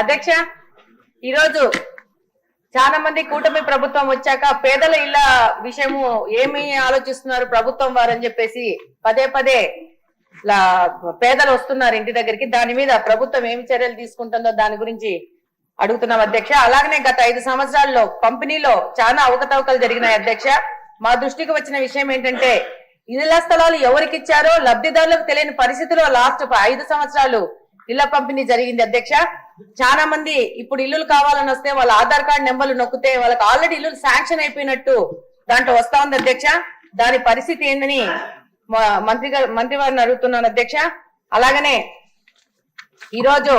అధ్యక్ష ఈరోజు చాలా మంది కూటమి ప్రభుత్వం వచ్చాక పేదల ఇళ్ళ విషయము ఏమి ఆలోచిస్తున్నారు ప్రభుత్వం వారని చెప్పేసి పదే పదే పేదలు వస్తున్నారు ఇంటి దగ్గరికి. దాని మీద ప్రభుత్వం ఏమి చర్యలు తీసుకుంటుందో దాని గురించి అడుగుతున్నాం అధ్యక్ష. అలాగనే గత ఐదు సంవత్సరాల్లో పంపిణీలో చాలా అవకతవకలు జరిగినాయి అధ్యక్ష. మా దృష్టికి వచ్చిన విషయం ఏంటంటే ఇళ్ళ స్థలాలు ఎవరికి ఇచ్చారో లబ్ధిదారులకు తెలియని పరిస్థితిలో లాస్ట్ ఐదు సంవత్సరాలు ఇళ్ళ పంపిణీ జరిగింది అధ్యక్ష. చాలా మంది ఇప్పుడు ఇల్లులు కావాలని వస్తే వాళ్ళ ఆధార్ కార్డు నెంబర్లు నొక్కితే వాళ్ళకి ఆల్రెడీ ఇల్లు శాంక్షన్ అయిపోయినట్టు దాంట్లో వస్తా ఉంది అధ్యక్ష. దాని పరిస్థితి ఏందని మంత్రి మంత్రి వారిని అడుగుతున్నాను అధ్యక్ష. అలాగనే ఈ రోజు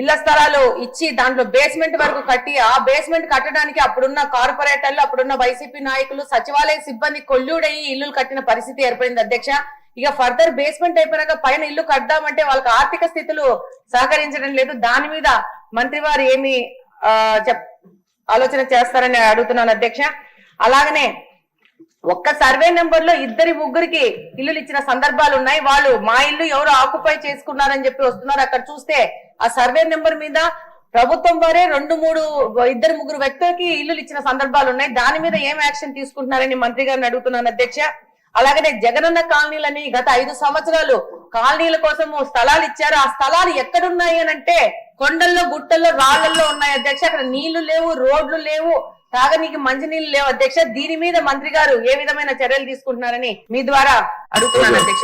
ఇళ్ళ స్థలాలు ఇచ్చి దాంట్లో బేస్మెంట్ వరకు కట్టి ఆ బేస్మెంట్ కట్టడానికి అప్పుడున్న కార్పొరేటర్లు అప్పుడున్న వైసీపీ నాయకులు సచివాలయ సిబ్బంది కొల్లుడయి ఇల్లులు కట్టిన పరిస్థితి ఏర్పడింది అధ్యక్ష. ఇక ఫర్దర్ బేస్మెంట్ అయిపోయినాక పైన ఇల్లు కడదామంటే వాళ్ళకి ఆర్థిక స్థితులు సహకరించడం లేదు. దాని మీద మంత్రి వారు ఏమి ఆలోచన చేస్తారని అడుగుతున్నాను అధ్యక్ష. అలాగనే ఒక్క సర్వే నెంబర్లో ఇద్దరి ముగ్గురికి ఇల్లులు ఇచ్చిన సందర్భాలు ఉన్నాయి. వాళ్ళు మా ఇల్లు ఎవరు ఆక్యుపై చేసుకున్నారని చెప్పి వస్తున్నారు. అక్కడ చూస్తే ఆ సర్వే నెంబర్ మీద ప్రభుత్వం వారే రెండు మూడు ఇద్దరు ముగ్గురు వ్యక్తులకి ఇల్లులు ఇచ్చిన సందర్భాలు ఉన్నాయి. దాని మీద ఏం యాక్షన్ తీసుకుంటున్నారని మంత్రి గారిని అడుగుతున్నాను అధ్యక్ష. అలాగనే జగనన్న కాలనీలని గత ఐదు సంవత్సరాలు కాలనీల కోసము స్థలాలు ఇచ్చారు. ఆ స్థలాలు ఎక్కడున్నాయి అని అంటే కొండల్లో గుట్టల్లో రాళ్ళలో ఉన్నాయి అధ్యక్ష. అక్కడ నీళ్ళు లేవు రోడ్లు లేవు. తాగనీకి మంచినీళ్ళు లేవు అధ్యక్ష. దీని మీద మంత్రి గారు ఏ విధమైన చర్యలు తీసుకుంటున్నారని మీ ద్వారా అడుగుతున్నాను అధ్యక్ష.